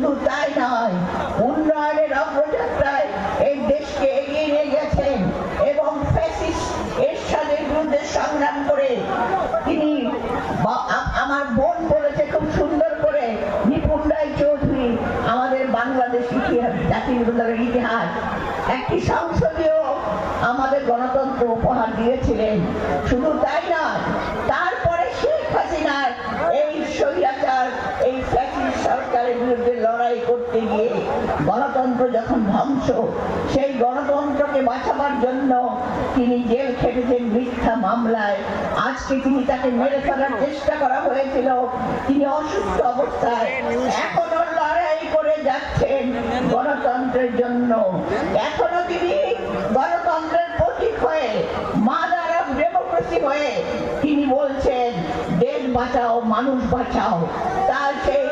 শুধু তাই নয়। উন্নয়নের অগ্রযাত্রায় এই দেশকে এগিয়ে নিয়ে গেছেন এবং বিরুদ্ধে সংগ্রাম করে তিনি আমার বোন বলেছে খুব সুন্দর করে, নিপুণ রায় চৌধুরী আমাদের বাংলাদেশ ইতিহাস, জাতির ইতিহাস। একটি সংসদীয় আমাদের গণতন্ত্র উপহার দিয়েছিলেন। শুধু তাই নয়, তারপরে শেখ হাসিনার এই সহিয়াচার এই ফ্যাসিস্ট সরকারের বিরুদ্ধে লড়াই করতে গিয়ে গণতন্ত্র যখন ধ্বংস, সেই গণতন্ত্রকে বাঁচাবার জন্য তিনি জেল খেটেছেন মিথ্যা মামলায়। আজকে তিনি তাকে মেরে ফেলার চেষ্টা করা হয়েছিল। তিনি অসুস্থ অবস্থায় এখনও লড়াই করে যাচ্ছেন গণতন্ত্রের জন্য। এখনও তিনি গণতন্ত্রের প্রতীক হয়ে মাদার অফ ডেমোক্রেসি হয়ে তিনি বলছেন, দেশ বাঁচাও, মানুষ বাঁচাও। তার সেই